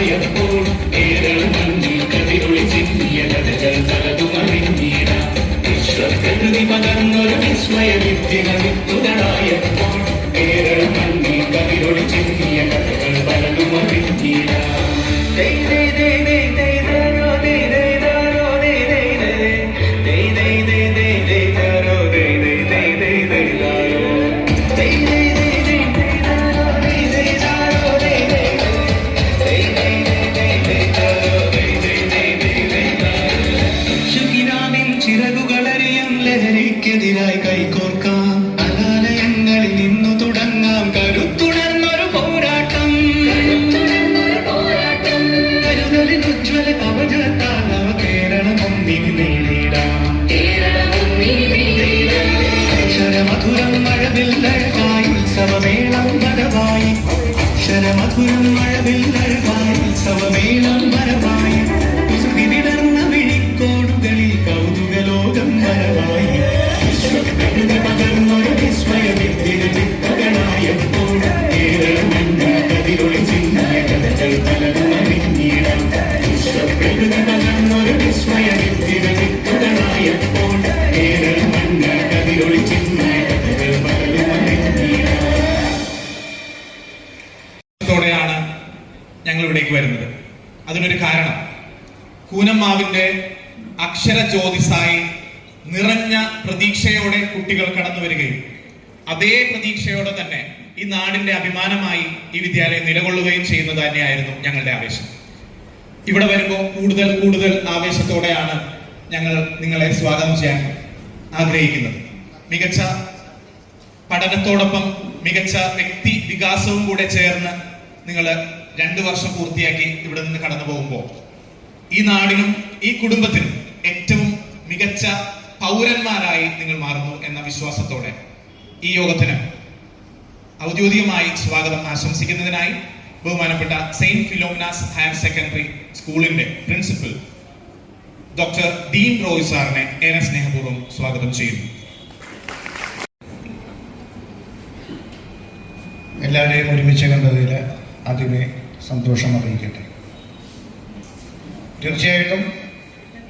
María. ഞങ്ങൾ ഇവിടേക്ക് വരുന്നത്. അതിനൊരു കാരണം. കൂനമ്മാവിന്റെ അക്ഷര ജ്യോതിസായി നിറഞ്ഞ പ്രതീക്ഷയോടെ കുട്ടികൾ കടന്നു വരികയും അതേ പ്രതീക്ഷയോടെ തന്നെ ഈ നാടിന്റെ അഭിമാനമായി ഈ വിദ്യാലയം നിലകൊള്ളുകയും ചെയ്യുന്നത് തന്നെയായിരുന്നു ഞങ്ങളുടെ ആവേശം. ഇവിടെ വരുമ്പോൾ കൂടുതൽ കൂടുതൽ ആവേശത്തോടെയാണ് ഞങ്ങൾ നിങ്ങളെ സ്വാഗതം ചെയ്യാൻ ആഗ്രഹിക്കുന്നത്. മികച്ച പഠനത്തോടൊപ്പം മികച്ച വ്യക്തി വികാസവും കൂടെ ചേർന്ന് നിങ്ങൾ രണ്ടു വർഷം പൂർത്തിയാക്കി ഇവിടെ നിന്ന് കടന്നു പോകുമ്പോൾ ഈ നാടിനും ഈ കുടുംബത്തിനും ഏറ്റവും മികച്ച പൗരന്മാരായി നിങ്ങൾ മാറുന്നു എന്ന വിശ്വാസത്തോടെ ഈ യോഗത്തിന് ഔദ്യോഗികമായി സ്വാഗതം ആശംസിക്കുന്നതിനായി ബഹുമാനപ്പെട്ട സെയിന്റ് ഫിലോമിനാസ് ഹയർ സെക്കൻഡറി സ്കൂളിന്റെ പ്രിൻസിപ്പൽ ഡോക്ടർ ഡീൻ റോയ് സാറിനെ ഏറെ സ്നേഹപൂർവം സ്വാഗതം ചെയ്യുന്നു. എല്ലാവരെയും ഒരുമിച്ച് കണ്ടതിൽ ആദ്യമേ സന്തോഷം അറിയിക്കട്ടെ. തീർച്ചയായിട്ടും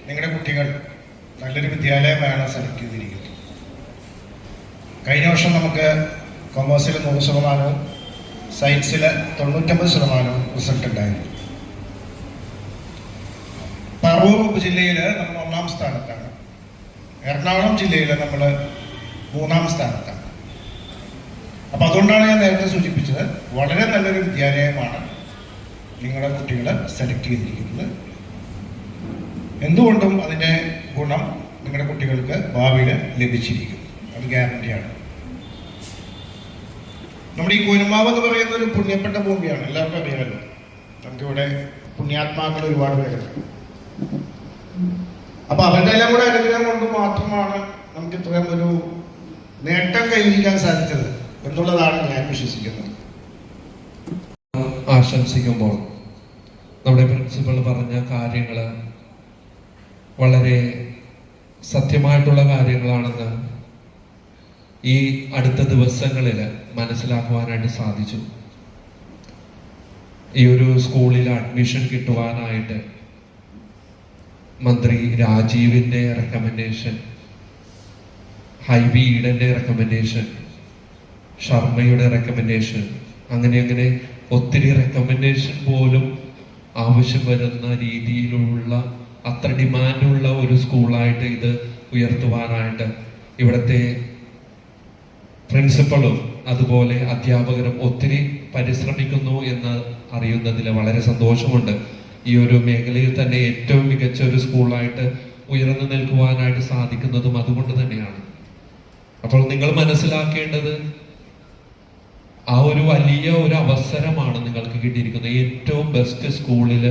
നിങ്ങളുടെ കുട്ടികൾ നല്ലൊരു വിദ്യാലയമാണ് സെലക്ട് ചെയ്തിരിക്കുന്നത്. കഴിഞ്ഞ വർഷം നമുക്ക് കൊമേഴ്സിൽ നൂറ് ശതമാനവും സയൻസിൽ തൊണ്ണൂറ്റമ്പത് ശതമാനവും റിസൾട്ട് ഉണ്ടായിരുന്നു. പറവൂർ ഉപജില്ലയിൽ നമ്മൾ ഒന്നാം സ്ഥാനത്താണ്. എറണാകുളം ജില്ലയിൽ നമ്മൾ മൂന്നാം സ്ഥാനത്താണ്. അപ്പം അതുകൊണ്ടാണ് ഞാൻ നേരത്തെ സൂചിപ്പിച്ചത് വളരെ നല്ലൊരു വിദ്യാലയമാണ് നിങ്ങളുടെ കുട്ടികളെ സെലക്ട് ചെയ്തിരിക്കുന്നത്. എന്തുകൊണ്ടും അതിന്റെ ഗുണം നിങ്ങളുടെ കുട്ടികൾക്ക് ഭാവിയിൽ ലഭിച്ചിരിക്കും. അത് ഗ്യാരണ്ടിയാണ് നമ്മുടെ ഈ കുരുമാവ് എന്ന് പറയുന്ന ഒരു പുണ്യപ്പെട്ട ഭൂമിയാണ്. എല്ലാവർക്കും അറിയാമല്ലോ നമുക്കിവിടെ പുണ്യാത്മാക്കൾ ഒരുപാട് പേരുണ്ട്. അപ്പൊ അവരുടെ എല്ലാം കൂടെ അനുഗ്രഹം കൊണ്ട് മാത്രമാണ് നമുക്ക് ഇത്രയും ഒരു നേട്ടം കൈവരിക്കാൻ സാധിച്ചത് എന്നുള്ളതാണ് ഞാൻ വിശ്വസിക്കുന്നത്. ആശംസിക്കുമ്പോൾ നമ്മുടെ പ്രിൻസിപ്പൾ പറഞ്ഞ കാര്യങ്ങൾ വളരെ സത്യമായിട്ടുള്ള കാര്യങ്ങളാണെന്ന് ഈ അടുത്ത ദിവസങ്ങളിൽ മനസ്സിലാക്കുവാനായിട്ട് സാധിച്ചു. ഈ ഒരു സ്കൂളിൽ അഡ്മിഷൻ കിട്ടുവാനായിട്ട് മന്ത്രി രാജീവിന്റെ റെക്കമെൻഡേഷൻ ഹൈബി ഈഡന്റെ റെക്കമെൻഡേഷൻ ശർമ്മയുടെ റെക്കമെൻഡേഷൻ അങ്ങനെ അങ്ങനെ ഒത്തിരി റെക്കമെൻഡേഷൻ പോലും ആവശ്യം വരുന്ന രീതിയിലുള്ള അത്ര ഡിമാൻഡുള്ള ഒരു സ്കൂളായിട്ട് ഇത് ഉയർത്തുവാനായിട്ട് ഇവിടുത്തെ പ്രിൻസിപ്പളും അതുപോലെ അധ്യാപകരും ഒത്തിരി പരിശ്രമിക്കുന്നു എന്ന് അറിയുന്നതിൽ വളരെ സന്തോഷമുണ്ട്. ഈ ഒരു മേഖലയിൽ തന്നെ ഏറ്റവും മികച്ച ഒരു സ്കൂളായിട്ട് ഉയർന്നു നിൽക്കുവാനായിട്ട് സാധിക്കുന്നതും അതുകൊണ്ട് തന്നെയാണ്. അപ്പോൾ നിങ്ങൾ മനസ്സിലാക്കേണ്ടത് ആ ഒരു വലിയ ഒരു അവസരമാണ് നിങ്ങൾക്ക് കിട്ടിയിരിക്കുന്നത്. ഏറ്റവും ബെസ്റ്റ് സ്കൂളിൽ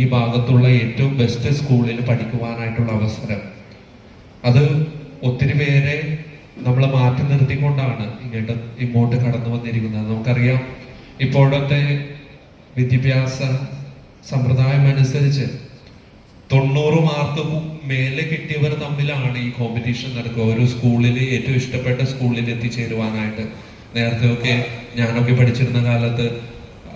ഈ ഭാഗത്തുള്ള ഏറ്റവും ബെസ്റ്റ് സ്കൂളിൽ പഠിക്കുവാനായിട്ടുള്ള അവസരം. അത് ഒത്തിരി പേരെ നമ്മൾ മാറ്റി നിർത്തിക്കൊണ്ടാണ് ഇങ്ങോട്ട് ഇങ്ങോട്ട് കടന്നു വന്നിരിക്കുന്നത്. നമുക്കറിയാം ഇപ്പോഴത്തെ വിദ്യാഭ്യാസ സമ്പ്രദായം അനുസരിച്ച് തൊണ്ണൂറ് മാർക്ക് മേലെ കിട്ടിയവർ തമ്മിലാണ് ഈ കോമ്പറ്റീഷൻ നടക്കുക. ഒരു സ്കൂളിൽ ഏറ്റവും ഇഷ്ടപ്പെട്ട സ്കൂളിൽ എത്തിച്ചേരുവാനായിട്ട്. നേരത്തെ ഒക്കെ ഞാനൊക്കെ പഠിച്ചിരുന്ന കാലത്ത്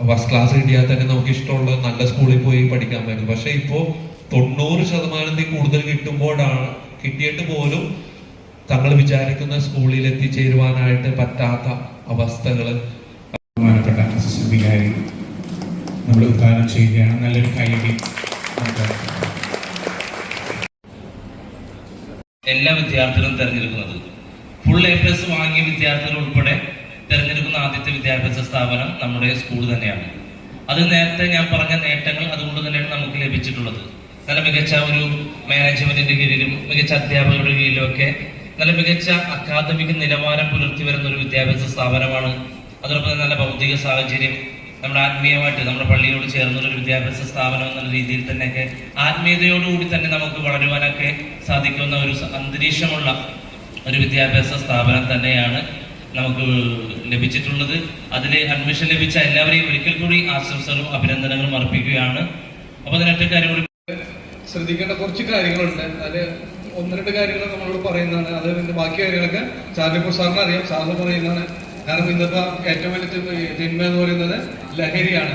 ഫസ്റ്റ് ക്ലാസ് കിട്ടിയാൽ തന്നെ നമുക്ക് ഇഷ്ടമുള്ള നല്ല സ്കൂളിൽ പോയി പഠിക്കാൻ പറ്റും പക്ഷെ ഇപ്പോ തൊണ്ണൂറ് ശതമാനത്തിൽ കൂടുതൽ കിട്ടുമ്പോഴാണ് കിട്ടിയിട്ട് പോലും തങ്ങൾ വിചാരിക്കുന്ന സ്കൂളിൽ എത്തിച്ചേരുവാനായിട്ട് പറ്റാത്ത അവസ്ഥകൾ ബഹുമാനപ്പെട്ട അസിസ്റ്റന്റ് വികാരി നമ്മൾ ഉദ്ഘാടനം ചെയ്യുകയാണ്. നല്ലൊരു കൈയടി എല്ലാ വിദ്യാർത്ഥികളും തിരഞ്ഞെടുക്കുന്നത്. ഫുൾ എ പ്ലസ് വാങ്ങിയ വിദ്യാർത്ഥികൾ ഉൾപ്പെടെ തിരഞ്ഞെടുക്കുന്ന ആദ്യത്തെ വിദ്യാഭ്യാസ സ്ഥാപനം നമ്മുടെ സ്കൂൾ തന്നെയാണ്. അത് നേരത്തെ ഞാൻ പറഞ്ഞ നേട്ടങ്ങൾ അതുകൊണ്ട് തന്നെയാണ് നമുക്ക് ലഭിച്ചിട്ടുള്ളത്. നല്ല മികച്ച ഒരു മാനേജ്മെന്റിന്റെ കീഴിലും മികച്ച അധ്യാപകരുടെ കീഴിലും ഒക്കെ നല്ല മികച്ച അക്കാദമിക് നിലവാരം പുലർത്തി വരുന്ന ഒരു വിദ്യാഭ്യാസ സ്ഥാപനമാണ്. അതോടൊപ്പം തന്നെ നല്ല ഭൗതിക സാഹചര്യം നമ്മുടെ ആത്മീയമായിട്ട് നമ്മുടെ പള്ളിയോട് ചേർന്നുള്ള ഒരു വിദ്യാഭ്യാസ സ്ഥാപനം എന്നുള്ള രീതിയിൽ തന്നെയൊക്കെ ആത്മീയതയോടുകൂടി തന്നെ നമുക്ക് വളരുവാനൊക്കെ സാധിക്കുന്ന ഒരു അന്തരീക്ഷമുള്ള ഒരു വിദ്യാഭ്യാസ സ്ഥാപനം തന്നെയാണ് നമുക്ക് ലഭിച്ചിട്ടുള്ളത്. അതിൽ അഡ്മിഷൻ ലഭിച്ച എല്ലാവരെയും ഒരിക്കൽ കൂടി ആശംസകളും അഭിനന്ദനങ്ങളും അർപ്പിക്കുകയാണ്. അപ്പോൾ അതിനൊറ്റ കാര്യം കൂടി ശ്രദ്ധിക്കേണ്ട കുറച്ച് കാര്യങ്ങളുണ്ട്. അതിൽ ഒന്ന് രണ്ട് കാര്യങ്ങൾ നമ്മളോട് പറയുന്നതാണ്. അത് പിന്നെ ബാക്കി കാര്യങ്ങളൊക്കെ ചാർലിപ്പൂർ സാറിന് അറിയാം. സാറിന് പറയുന്നതാണ്. കാരണം ഇന്നത്തെ ഏറ്റവും വലിയ ജന്മ എന്ന് പറയുന്നത് ലഹരിയാണ്.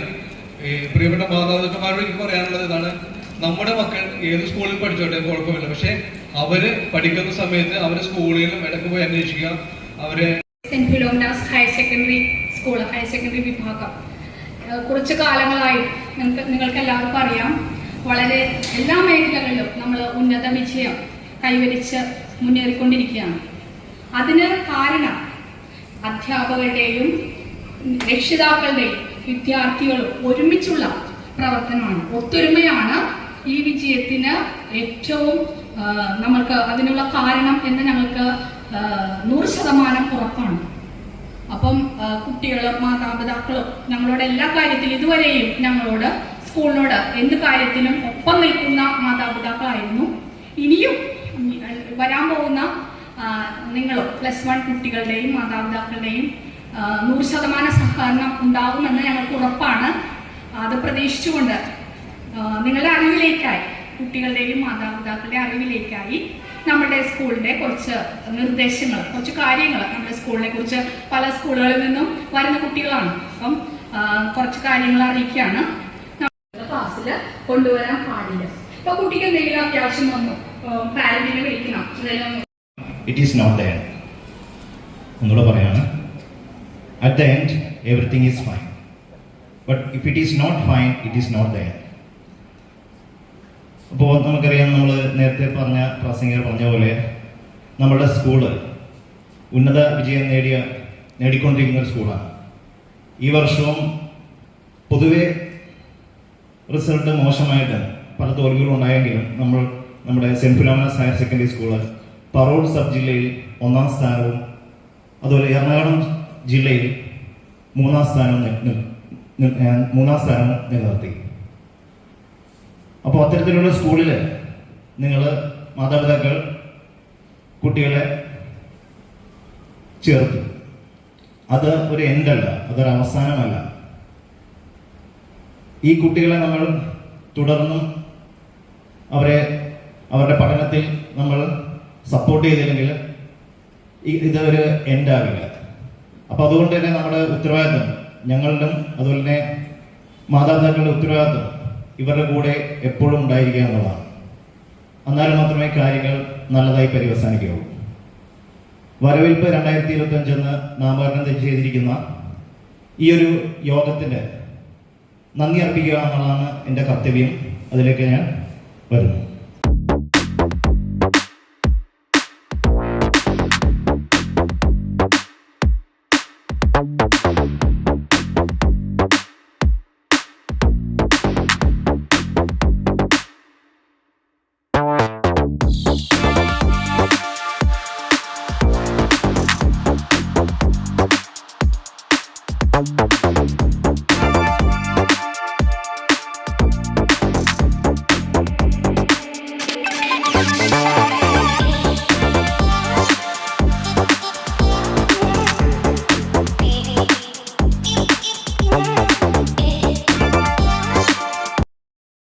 ഈ പ്രിയപ്പെട്ട മാതാപിതാക്കന്മാരോട് എനിക്ക് പറയാനുള്ളത് ഇതാണ്. നമ്മുടെ മക്കൾ ഏത് സ്കൂളിൽ പഠിച്ചോട്ടെ കുഴപ്പമില്ല. പക്ഷെ അവർ പഠിക്കുന്ന സമയത്ത് അവരെ സ്കൂളിലും ഇടയ്ക്ക് പോയി അന്വേഷിക്കുക. അവരെ saint Philomena's higher secondary school higher secondary വിഭാഗം. കുറച്ച് കാലങ്ങളായി നിങ്ങൾക്ക് നിങ്ങൾക്ക് എല്ലാവർക്കും അറിയാം. വളരെ എല്ലാ മേഖലകളിലും നമ്മൾ ഉന്നത വിജയം കൈവരിച്ച് മുന്നേറിക്കൊണ്ടിരിക്കുകയാണ്. അതിന് കാരണം അധ്യാപകരുടെയും രക്ഷിതാക്കളുടെയും വിദ്യാർത്ഥികളും ഒരുമിച്ചുള്ള പ്രവർത്തനമാണ്. ഒത്തൊരുമയാണ് ഈ വിജയത്തിന് ഏറ്റവും നമ്മൾക്ക് അതിനുള്ള കാരണം എന്ന് ഞങ്ങൾക്ക് നൂറ് ശതമാനം ഉറപ്പാണ്. അപ്പം കുട്ടികളും മാതാപിതാക്കളും ഞങ്ങളോട് എല്ലാ കാര്യത്തിലും ഇതുവരെയും ഞങ്ങളോട് സ്കൂളിനോട് എന്ത് കാര്യത്തിലും ഒപ്പം നിൽക്കുന്ന മാതാപിതാക്കളായിരുന്നു. ഇനിയും വരാൻ പോകുന്ന നിങ്ങളും പ്ലസ് വൺ കുട്ടികളുടെയും മാതാപിതാക്കളുടെയും നൂറ് ശതമാനം സഹകരണം ഉണ്ടാകുമെന്ന് ഞങ്ങൾക്ക് ഉറപ്പാണ്. അത് പ്രതീക്ഷിച്ചുകൊണ്ട് നിങ്ങളുടെ അറിവിലേക്കായി കുട്ടികളുടെയും മാതാപിതാക്കളുടെ അറിവിലേക്കായി നമ്മുടെ സ്കൂളിന്റെ കുറച്ച് നിർദ്ദേശങ്ങൾ കുറച്ച് കാര്യങ്ങൾ നമ്മുടെ സ്കൂളിനെ കുറിച്ച് പല സ്കൂളുകളിൽ നിന്നും വരുന്ന കുട്ടികളാണ്. അപ്പം കുറച്ച് കാര്യങ്ങൾ അറിയിക്കുകയാണ്. ക്ലാസ്സിൽ കൊണ്ടുവരാൻ പാടില്ല. ഇപ്പൊ കുട്ടിക്ക് എന്തെങ്കിലും അത്യാവശ്യം വന്നു പാരന്റിനെ വിളിക്കണം ഇറ്റ് ഈസ് നോട്ട് ഒന്നുകൂടെ പറയാണ്. At the end everything is fine but if it is not fine it is not there അപ്പോൾ നമുക്കറിയാം നമ്മൾ നേരത്തെ പറഞ്ഞ പ്രാസംഗികർ പറഞ്ഞ പോലെ നമ്മുടെ സ്കൂൾ ഉന്നത വിജയം നേടിയ നേടിക്കൊണ്ടിരിക്കുന്ന ഒരു സ്കൂളാണ് ഈ വർഷവും പൊതുവെ റിസൾട്ട് മോശമായിട്ട് പല തോൽവികളും ഉണ്ടായെങ്കിലും നമ്മൾ നമ്മുടെ saint Philomena's higher secondary school Parur sub ജില്ലയിൽ ഒന്നാം സ്ഥാനവും അതുപോലെ എറണാകുളം ജില്ലയിൽ മൂന്നാം സ്ഥാനവും മൂന്നാം സ്ഥാനവും നിലനിർത്തി. അപ്പോൾ അത്തരത്തിലുള്ള സ്കൂളിൽ നിങ്ങൾ മാതാപിതാക്കൾ കുട്ടികളെ ചേർത്തു. അത് ഒരു എൻഡല്ല അതൊരു അവസാനമല്ല. ഈ കുട്ടികളെ നമ്മൾ തുടർന്ന് അവരെ അവരുടെ പഠനത്തിൽ നമ്മൾ സപ്പോർട്ട് ചെയ്തില്ലെങ്കിൽ ഇതൊരു എൻഡാകില്ല. അപ്പോൾ അതുകൊണ്ട് തന്നെ നമ്മുടെ ഉത്തരവാദിത്വം ഞങ്ങളിലും അതുപോലെ തന്നെ മാതാപിതാക്കളുടെ ഉത്തരവാദിത്വം ഇവരുടെ കൂടെ എപ്പോഴും ഉണ്ടായിരിക്കുക എന്നുള്ളതാണ്. എന്നാൽ മാത്രമേ കാര്യങ്ങൾ നല്ലതായി പരിവസാനിക്കുകയുള്ളൂ. വരവേൽപ്പ് രണ്ടായിരത്തി ഇരുപത്തി അഞ്ചെന്ന് നാമകരണം ചെയ്തിരിക്കുന്ന ഈ ഒരു യോഗത്തിന്റെ നന്ദി അർപ്പിക്കുക എന്നുള്ളതാണ് എന്റെ കർത്തവ്യം. അതിലേക്ക് ഞാൻ വരുന്നു.